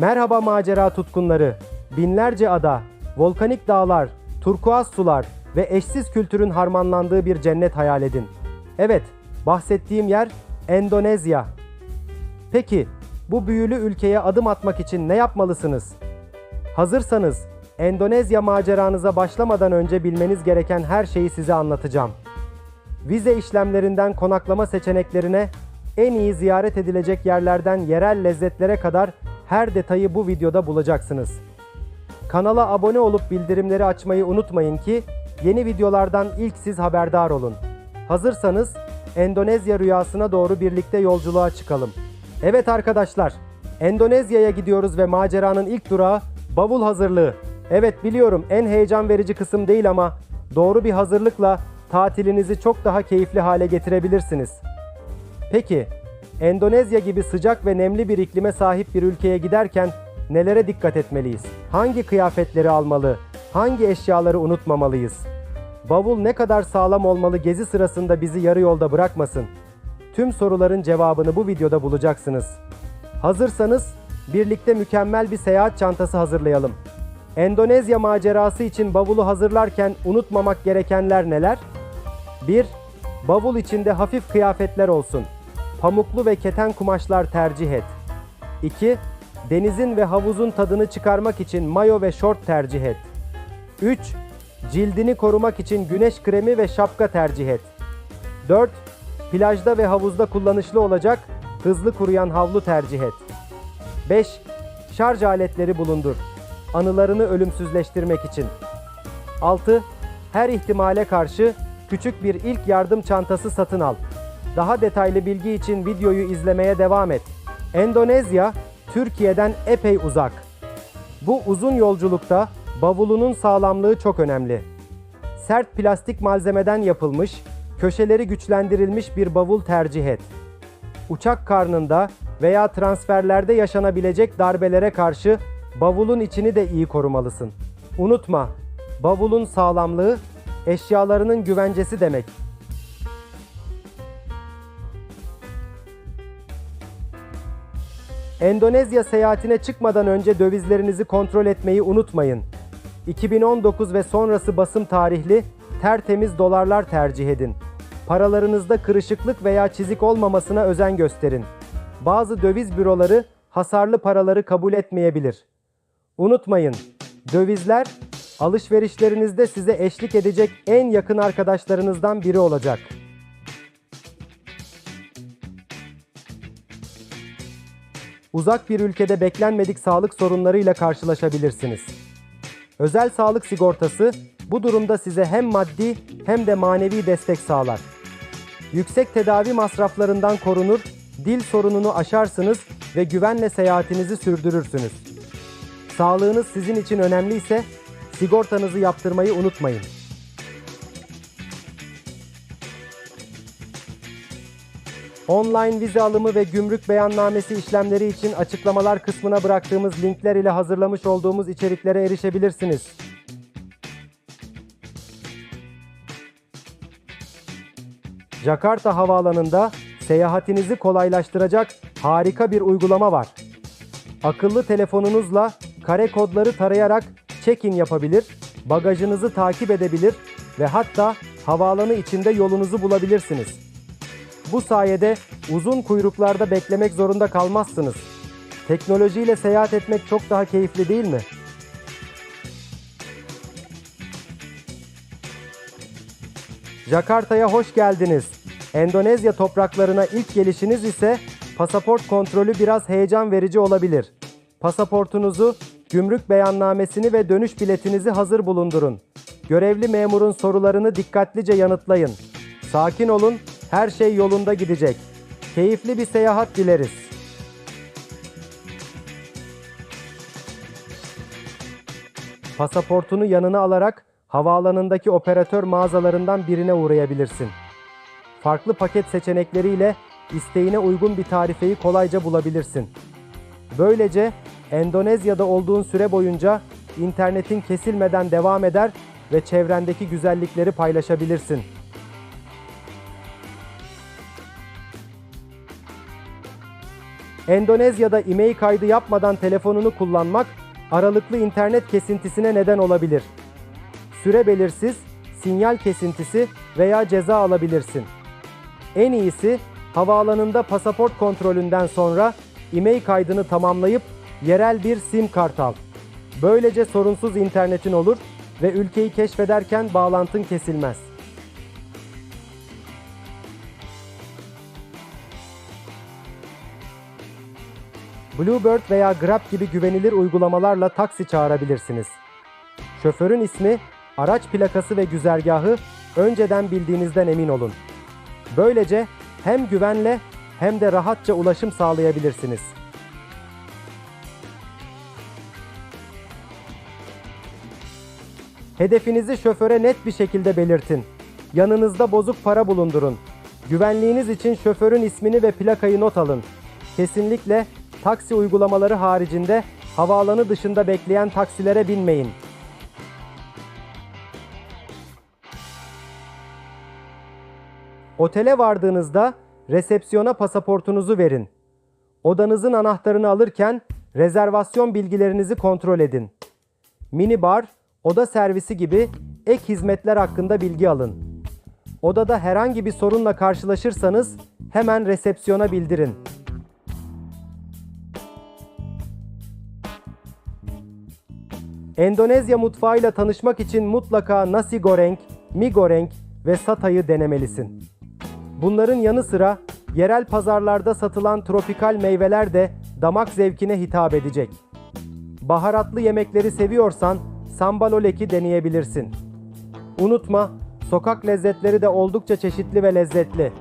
Merhaba macera tutkunları. Binlerce ada, volkanik dağlar, turkuaz sular ve eşsiz kültürün harmanlandığı bir cennet hayal edin. Evet, bahsettiğim yer Endonezya. Peki, bu büyülü ülkeye adım atmak için ne yapmalısınız? Hazırsanız Endonezya maceranıza başlamadan önce bilmeniz gereken her şeyi size anlatacağım. Vize işlemlerinden konaklama seçeneklerine, en iyi ziyaret edilecek yerlerden yerel lezzetlere kadar her detayı bu videoda bulacaksınız. Kanala abone olup bildirimleri açmayı unutmayın ki yeni videolardan ilk siz haberdar olun. Hazırsanız Endonezya rüyasına doğru birlikte yolculuğa çıkalım. Evet arkadaşlar, Endonezya'ya gidiyoruz ve maceranın ilk durağı bavul hazırlığı. Evet biliyorum en heyecan verici kısım değil ama doğru bir hazırlıkla tatilinizi çok daha keyifli hale getirebilirsiniz. Peki, Endonezya gibi sıcak ve nemli bir iklime sahip bir ülkeye giderken nelere dikkat etmeliyiz? Hangi kıyafetleri almalı? Hangi eşyaları unutmamalıyız? Bavul ne kadar sağlam olmalı gezi sırasında bizi yarı yolda bırakmasın? Tüm soruların cevabını bu videoda bulacaksınız. Hazırsanız birlikte mükemmel bir seyahat çantası hazırlayalım. Endonezya macerası için bavulu hazırlarken unutmamak gerekenler neler? 1. Bavul içinde hafif kıyafetler olsun. Pamuklu ve keten kumaşlar tercih et. 2. Denizin ve havuzun tadını çıkarmak için mayo ve şort tercih et. 3. Cildini korumak için güneş kremi ve şapka tercih et. 4. Plajda ve havuzda kullanışlı olacak hızlı kuruyan havlu tercih et. 5. Şarj aletleri bulundur. Anılarını ölümsüzleştirmek için. 6. Her ihtimale karşı küçük bir ilk yardım çantası satın al. Daha detaylı bilgi için videoyu izlemeye devam et. Endonezya, Türkiye'den epey uzak. Bu uzun yolculukta bavulunun sağlamlığı çok önemli. Sert plastik malzemeden yapılmış, köşeleri güçlendirilmiş bir bavul tercih et. Uçak karnında veya transferlerde yaşanabilecek darbelere karşı bavulun içini de iyi korumalısın. Unutma, bavulun sağlamlığı eşyalarının güvencesi demek. Endonezya seyahatine çıkmadan önce dövizlerinizi kontrol etmeyi unutmayın. 2019 ve sonrası basım tarihli tertemiz dolarlar tercih edin. Paralarınızda kırışıklık veya çizik olmamasına özen gösterin. Bazı döviz büroları hasarlı paraları kabul etmeyebilir. Unutmayın, dövizler alışverişlerinizde size eşlik edecek en yakın arkadaşlarınızdan biri olacak. Uzak bir ülkede beklenmedik sağlık sorunlarıyla karşılaşabilirsiniz. Özel sağlık sigortası bu durumda size hem maddi hem de manevi destek sağlar. Yüksek tedavi masraflarından korunur, dil sorununu aşarsınız ve güvenle seyahatinizi sürdürürsünüz. Sağlığınız sizin için önemliyse sigortanızı yaptırmayı unutmayın. Online vize alımı ve gümrük beyannamesi işlemleri için açıklamalar kısmına bıraktığımız linkler ile hazırlamış olduğumuz içeriklere erişebilirsiniz. Jakarta Havaalanı'nda seyahatinizi kolaylaştıracak harika bir uygulama var. Akıllı telefonunuzla kare kodları tarayarak check-in yapabilir, bagajınızı takip edebilir ve hatta havaalanı içinde yolunuzu bulabilirsiniz. Bu sayede uzun kuyruklarda beklemek zorunda kalmazsınız. Teknolojiyle seyahat etmek çok daha keyifli değil mi? Jakarta'ya hoş geldiniz. Endonezya topraklarına ilk gelişiniz ise pasaport kontrolü biraz heyecan verici olabilir. Pasaportunuzu, gümrük beyannamesini ve dönüş biletinizi hazır bulundurun. Görevli memurun sorularını dikkatlice yanıtlayın. Sakin olun, her şey yolunda gidecek. Keyifli bir seyahat dileriz. Pasaportunu yanına alarak havaalanındaki operatör mağazalarından birine uğrayabilirsin. Farklı paket seçenekleriyle isteğine uygun bir tarifeyi kolayca bulabilirsin. Böylece Endonezya'da olduğun süre boyunca internetin kesilmeden devam eder ve çevrendeki güzellikleri paylaşabilirsin. Endonezya'da e-mail kaydı yapmadan telefonunu kullanmak aralıklı internet kesintisine neden olabilir. Süre belirsiz, sinyal kesintisi veya ceza alabilirsin. En iyisi havaalanında pasaport kontrolünden sonra e-mail kaydını tamamlayıp yerel bir SIM kart al. Böylece sorunsuz internetin olur ve ülkeyi keşfederken bağlantın kesilmez. Bluebird veya Grab gibi güvenilir uygulamalarla taksi çağırabilirsiniz. Şoförün ismi, araç plakası ve güzergahı önceden bildiğinizden emin olun. Böylece hem güvenle hem de rahatça ulaşım sağlayabilirsiniz. Hedefinizi şoföre net bir şekilde belirtin. Yanınızda bozuk para bulundurun. Güvenliğiniz için şoförün ismini ve plakayı not alın. Kesinlikle taksi uygulamaları haricinde havaalanı dışında bekleyen taksilere binmeyin. Otele vardığınızda resepsiyona pasaportunuzu verin. Odanızın anahtarını alırken rezervasyon bilgilerinizi kontrol edin. Minibar, oda servisi gibi ek hizmetler hakkında bilgi alın. Odada herhangi bir sorunla karşılaşırsanız hemen resepsiyona bildirin. Endonezya mutfağıyla tanışmak için mutlaka nasi goreng, mi goreng ve satayı denemelisin. Bunların yanı sıra yerel pazarlarda satılan tropikal meyveler de damak zevkine hitap edecek. Baharatlı yemekleri seviyorsan sambaloleki deneyebilirsin. Unutma, sokak lezzetleri de oldukça çeşitli ve lezzetli.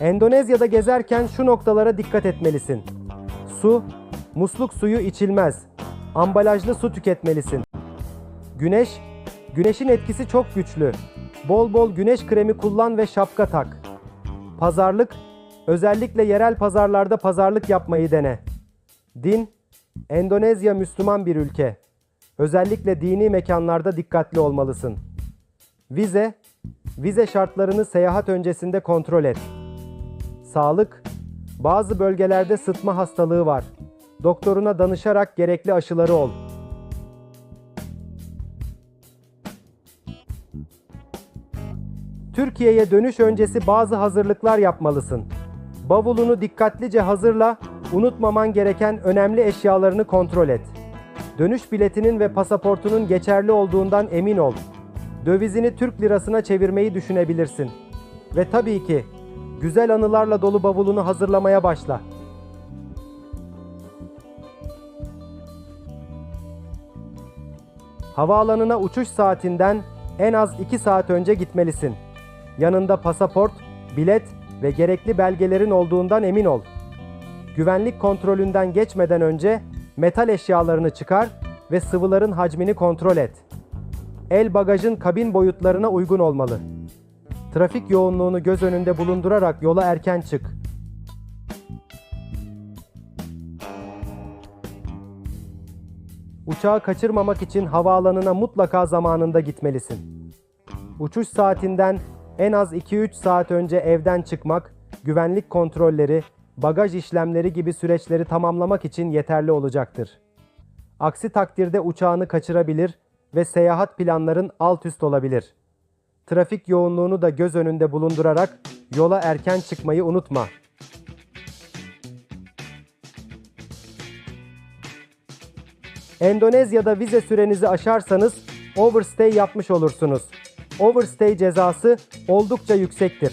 Endonezya'da gezerken şu noktalara dikkat etmelisin. Su, musluk suyu içilmez. Ambalajlı su tüketmelisin. Güneş, güneşin etkisi çok güçlü. Bol bol güneş kremi kullan ve şapka tak. Pazarlık, özellikle yerel pazarlarda pazarlık yapmayı dene. Din, Endonezya Müslüman bir ülke. Özellikle dini mekanlarda dikkatli olmalısın. Vize, vize şartlarını seyahat öncesinde kontrol et. Sağlık, bazı bölgelerde sıtma hastalığı var. Doktoruna danışarak gerekli aşıları ol. Türkiye'ye dönüş öncesi bazı hazırlıklar yapmalısın. Bavulunu dikkatlice hazırla, unutmaman gereken önemli eşyalarını kontrol et. Dönüş biletinin ve pasaportunun geçerli olduğundan emin ol. Dövizini Türk lirasına çevirmeyi düşünebilirsin. Ve tabii ki güzel anılarla dolu bavulunu hazırlamaya başla. Havaalanına uçuş saatinden en az 2 saat önce gitmelisin. Yanında pasaport, bilet ve gerekli belgelerin olduğundan emin ol. Güvenlik kontrolünden geçmeden önce metal eşyalarını çıkar ve sıvıların hacmini kontrol et. El bagajın kabin boyutlarına uygun olmalı. Trafik yoğunluğunu göz önünde bulundurarak yola erken çık. Uçağı kaçırmamak için havaalanına mutlaka zamanında gitmelisin. Uçuş saatinden en az 2-3 saat önce evden çıkmak, güvenlik kontrolleri, bagaj işlemleri gibi süreçleri tamamlamak için yeterli olacaktır. Aksi takdirde uçağını kaçırabilir ve seyahat planların alt üst olabilir. Trafik yoğunluğunu da göz önünde bulundurarak yola erken çıkmayı unutma. Endonezya'da vize sürenizi aşarsanız overstay yapmış olursunuz. Overstay cezası oldukça yüksektir.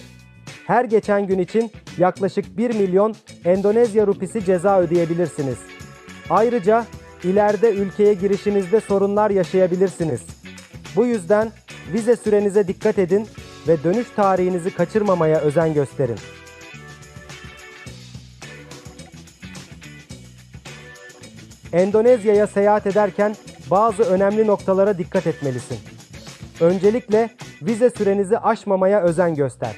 Her geçen gün için yaklaşık 1 milyon Endonezya rupisi ceza ödeyebilirsiniz. Ayrıca ileride ülkeye girişinizde sorunlar yaşayabilirsiniz. Bu yüzden vize sürenize dikkat edin ve dönüş tarihinizi kaçırmamaya özen gösterin. Endonezya'ya seyahat ederken bazı önemli noktalara dikkat etmelisin. Öncelikle vize sürenizi aşmamaya özen göster.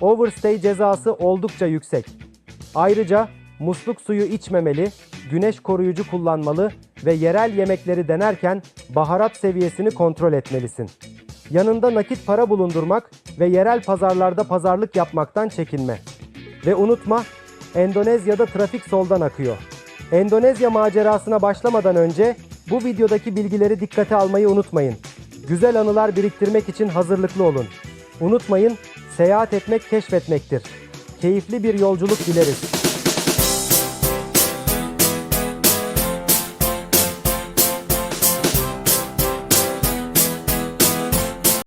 Overstay cezası oldukça yüksek. Ayrıca musluk suyu içmemeli, güneş koruyucu kullanmalı ve yerel yemekleri denerken baharat seviyesini kontrol etmelisin. Yanında nakit para bulundurmak ve yerel pazarlarda pazarlık yapmaktan çekinme. Ve unutma, Endonezya'da trafik soldan akıyor. Endonezya macerasına başlamadan önce bu videodaki bilgileri dikkate almayı unutmayın. Güzel anılar biriktirmek için hazırlıklı olun. Unutmayın, seyahat etmek keşfetmektir. Keyifli bir yolculuk dileriz.